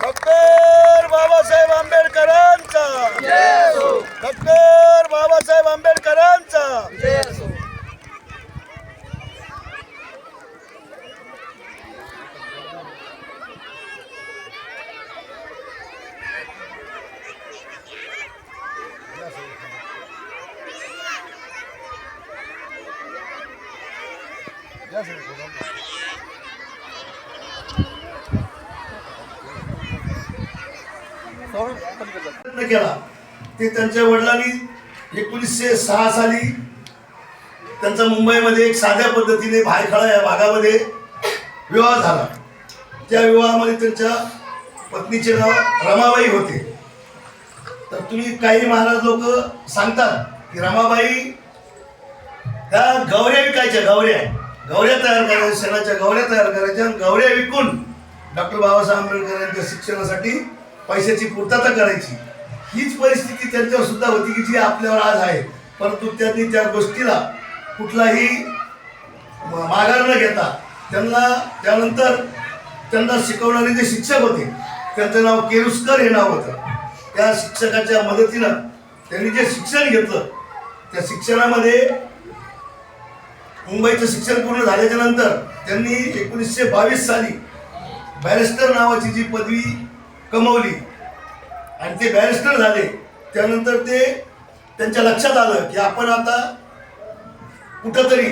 Doctor Babasaheb आंबेडकरांचा doctor Babasaheb आंबेडकरांचा प्रयत्न केला. ते त्यांच्या वडिलांनी एकोणीसशे सहा साली त्यांचा मुंबईमध्ये एक साध्या पद्धतीने भायखळा या भागामध्ये विवाह झाला. त्या विवाहामध्ये त्यांच्या पत्नीचे नाव रमाबाई होते. तर तुम्ही काही महाराज लोक सांगतात की रमाबाई त्या गौऱ्या विकायच्या गौऱ्या गवऱ्या तयार करायच्या शेणाच्या गवऱ्या तयार करायच्या आणि गौऱ्या विकून डॉक्टर बाबासाहेब आंबेडकर यांच्या शिक्षणासाठी पैशाची पूर्तता करायची. हीच परिस्थिती त्यांच्यावर सुद्धा होती की जी आपल्यावर आज आहे. परंतु त्यांनी त्या गोष्टीला कुठलाही म- माघार न घेता त्यांना त्यानंतर त्यांना शिकवणारे जे शिक्षक होते त्यांचं नाव केरुस्कर हे नाव होतं. त्या शिक्षकाच्या मदतीनं त्यांनी जे शिक्षण घेतलं त्या शिक्षणामध्ये मुंबईचं शिक्षण पूर्ण झाल्याच्यानंतर त्यांनी एकोणीसशे बावीस साली बॅरिस्टर नावाची जी पदवी कमवली आणि ते बॅरिस्टर झाले त्यानंतर ते त्यांच्या लक्षात आलं की आपण आता कुठंतरी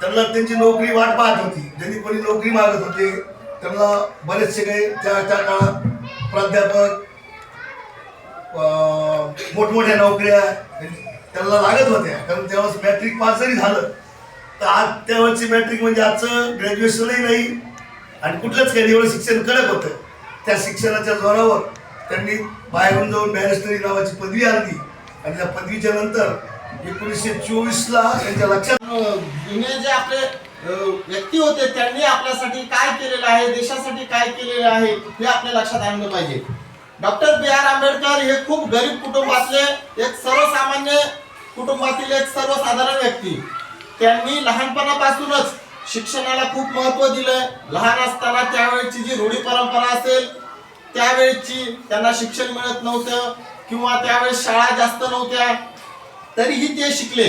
त्यांना त्यांची नोकरी वाट पाहत होती. ज्यांनी कोणी नोकरी मागत होते त्यांना बरेचसे काही त्या त्या काळात प्राध्यापक मोठमोठ्या नोकऱ्या त्यांना लागत होत्या. कारण त्यावेळेस मॅट्रिक पास जरी झालं तर आज त्यावेळेची मॅट्रिक म्हणजे आजचं ग्रॅज्युएशनही नाही. आणि कुठलंच काही एवढं शिक्षण कडक होतं. त्या शिक्षणाच्या जोरावर त्यांनी बाहेरून जाऊन बॅरिस्टरी नावाची पदवी आणली. आणि त्या पदवीच्या नंतर एकोणीसशे चोवीसला त्यांच्या लक्षात जुने जे आपले व्यक्ती होते त्यांनी आपल्यासाठी काय केलेलं आहे देशासाठी काय केलेलं आहे हे आपल्या लक्षात आणलं पाहिजे. डॉक्टर बी आर आंबेडकर हे खूप गरीब कुटुंबातले एक सर्वसामान्य कुटुंबातील एक सर्वसाधारण व्यक्ती. त्यांनी लहानपणापासूनच शिक्षणाला खूप महत्त्व दिलंय लहान असताना त्यावेळेची जी रूढी परंपरा असेल त्यावेळेची त्यांना शिक्षण मिळत नव्हतं किंवा त्यावेळेस शाळा जास्त नव्हत्या तरीही ते शिकले.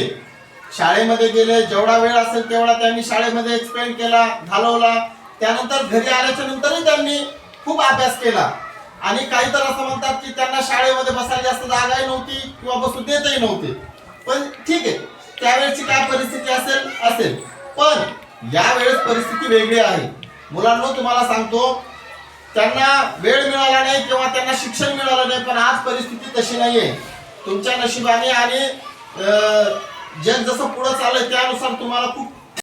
शाळेमध्ये गेले जेवढा वेळ असेल तेवढा त्यांनी शाळेमध्ये एक्सपेंड केला घालवला. त्यानंतर घरी आल्याच्या नंतरही त्यांनी खूप अभ्यास केला. आणि काही तर असं म्हणतात की त्यांना शाळेमध्ये बसायला जास्त जागाही नव्हती किंवा बसू देतही नव्हते. त्यावेळेची काय परिस्थिती असेल? असेल. पण यावेळेस परिस्थिती वेगळी आहे. मुलांना तुम्हाला सांगतो त्यांना वेळ मिळाला नाही किंवा त्यांना शिक्षण मिळालं नाही पण आज परिस्थिती तशी नाहीये. तुमच्या नशिबाने आणि जग जसं पुढं चाललंय त्यानुसार तुम्हाला खूप